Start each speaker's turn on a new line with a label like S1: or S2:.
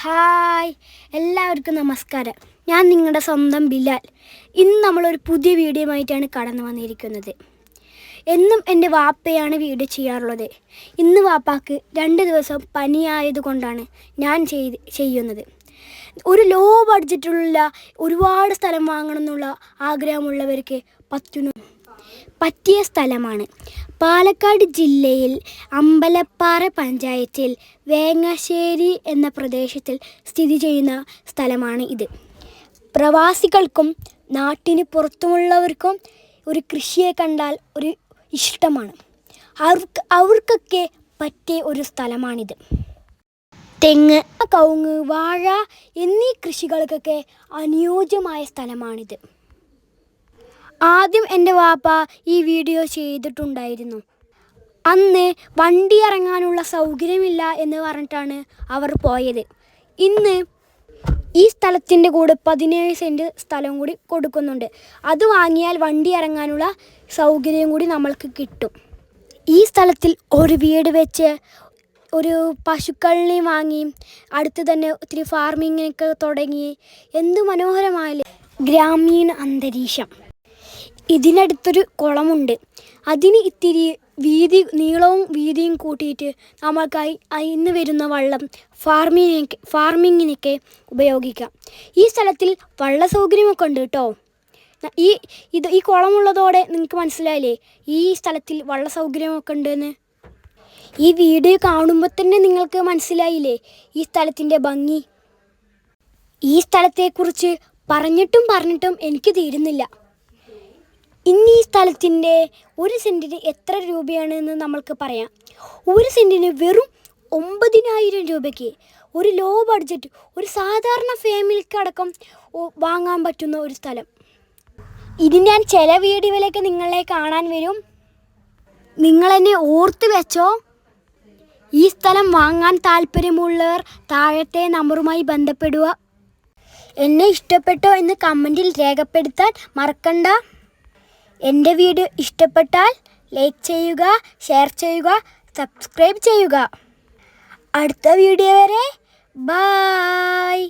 S1: Hi. എല്ലാവർക്കും നമസ്കാരം. ഞാൻ നിങ്ങളുടെ സ്വന്തം ബിലാൽ. ഇന്ന് നമ്മളൊരു പുതിയ വീഡിയോ ആയിട്ടാണ് കടന്നു വന്നിരിക്കുന്നത്. എന്നും എന്റെ വാപ്പയാണ് വീഡിയോ ചെയ്യാറുള്ളത്. ഇന്ന് വാപ്പാക്ക് രണ്ട് ദിവസം പനിയായതുകൊണ്ടാണ് ഞാൻ ചെയ്ത് ചെയ്യുന്നത്. ഒരു ലോ ബഡ്ജറ്റുള്ള ഒരുപാട് സ്ഥലം വാങ്ങണം എന്നുള്ള ആഗ്രഹമുള്ളവർക്ക് പറ്റുന്നു പറ്റിയ സ്ഥലമാണ്. പാലക്കാട് ജില്ലയിൽ അമ്പലപ്പാറ പഞ്ചായത്തിൽ വേങ്ങശ്ശേരി എന്ന പ്രദേശത്തിൽ സ്ഥിതി ചെയ്യുന്ന സ്ഥലമാണ് ഇത്. പ്രവാസികൾക്കും നാട്ടിന് പുറത്തുമുള്ളവർക്കും ഒരു കൃഷിയെ കണ്ടാൽ ഒരു ഇഷ്ടമാണ്. അവർക്ക് അവർക്കൊക്കെ പറ്റിയ ഒരു സ്ഥലമാണിത്. തെങ്ങ് കവുങ്ങ് വാഴ എന്നീ കൃഷികൾക്കൊക്കെ അനുയോജ്യമായ സ്ഥലമാണിത്. ആദ്യം എന്റെ വാപ്പ ഈ വീഡിയോ ചെയ്തിട്ടുണ്ടായിരുന്നു. അന്ന് വണ്ടി ഇറങ്ങാനുള്ള സൗകര്യമില്ല എന്ന് പറഞ്ഞിട്ടാണ് അവർ പോയത്. ഇന്ന് ഈ സ്ഥലത്തിന്റെ കൂടെ പതിനേഴ് സെന്റ് സ്ഥലം കൂടി കൊടുക്കുന്നുണ്ട്. അത് വാങ്ങിയാൽ വണ്ടി ഇറങ്ങാനുള്ള സൗകര്യം കൂടി നമ്മൾക്ക് കിട്ടും. ഈ സ്ഥലത്തിൽ ഒരു വീട് വെച്ച് ഒരു പശുക്കളിനെ വാങ്ങി അടുത്ത് തന്നെ ഒത്തിരി ഫാർമിങ്ങിനൊക്കെ തുടങ്ങി. എന്ത് മനോഹരമായ ഗ്രാമീണ അന്തരീക്ഷം. ഇതിനടുത്തൊരു കുളമുണ്ട്. അതിന് ഇത്തിരി വീതി നീളവും വീതിയും കൂട്ടിയിട്ട് നമ്മൾക്കായി ഇന്ന് വരുന്ന വെള്ളം ഫാർമിങ്ങിനൊക്കെ ഫാർമിങ്ങിനൊക്കെ ഉപയോഗിക്കാം. ഈ സ്ഥലത്തിൽ വള്ള സൗകര്യമൊക്കെ ഉണ്ട് കേട്ടോ. ഈ ഇത് ഈ കുളമുള്ളതോടെ നിങ്ങൾക്ക് മനസ്സിലായില്ലേ? ഈ സ്ഥലത്തിൽ വള്ള സൗകര്യമൊക്കെ ഉണ്ടെന്ന്. ഈ വീഡിയോ കാണുമ്പോൾ തന്നെ നിങ്ങൾക്ക് മനസ്സിലായില്ലേ? ഈ സ്ഥലത്തിന്റെ ഭംഗി. ഈ സ്ഥലത്തെക്കുറിച്ച് പറഞ്ഞിട്ടും പറഞ്ഞിട്ടും എനിക്ക് തീരുന്നില്ല. ഇന്ന് ഈ സ്ഥലത്തിന്റെ ഒരു സെന്റിന് എത്ര രൂപയാണെന്ന് നമ്മൾക്ക് പറയാം. ഒരു സെന്റിന് വെറും ഒമ്പതിനായിരം രൂപയ്ക്ക് ഒരു ലോ ബഡ്ജറ്റ് ഒരു സാധാരണ ഫാമിലിക്ക് അടക്കം വാങ്ങാൻ പറ്റുന്ന ഒരു സ്ഥലം. ഇത് ഞാൻ ചില വീഡിയോയിലേക്ക് നിങ്ങളെ കാണാൻ വരും. നിങ്ങളെന്നെ ഓർത്ത് വെച്ചോ. ഈ സ്ഥലം വാങ്ങാൻ താല്പര്യമുള്ളവർ താഴത്തെ നമ്പറുമായി ബന്ധപ്പെടുക. എന്നെ ഇഷ്ടപ്പെട്ടോ എന്ന് കമന്റിൽ രേഖപ്പെടുത്താൻ മറക്കണ്ട. എന്റെ വീഡിയോ ഇഷ്ടപ്പെട്ടാൽ ലൈക്ക് ചെയ്യുക ഷെയർ ചെയ്യുക സബ്സ്ക്രൈബ് ചെയ്യുക. അടുത്ത വീഡിയോ വരെ. ബായ്.